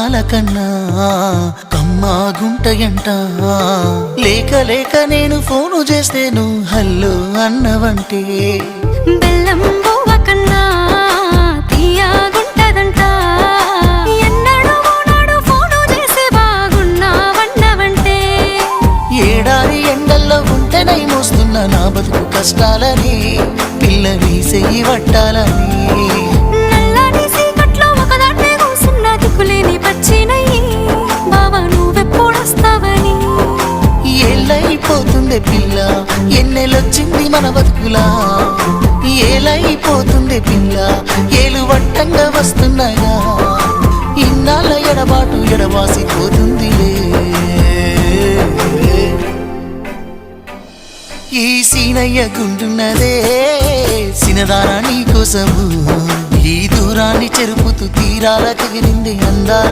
అందాల కన్నా కమ్మా గుంటయంట లేక లేక నేను ఫోను చేస్తే నువ్వు హల్లో అన్నవంటే. బెల్లం కన్నా ఎండల్లో ఉంటేనై మోస్తున్న నా బతుకు కష్టాలని పిల్ల వీసేయి పట్టాలని ఏళ్ళైపోతుంది పిల్ల. ఎన్నెలొచ్చింది మన బతుకులా? ఏలైపోతుంది పిల్ల. ఏలు వట్టంగా వస్తున్నాయా? ఇన్నాళ్ళ ఎడబాటు ఎడవాసిపోతుందిలే ఈ సీనయ్య గుండున్నదే సినదానా నీ కోసము. ఈ దూరాన్ని చెరుపుతూ తీరాల తెగిరింది అందాల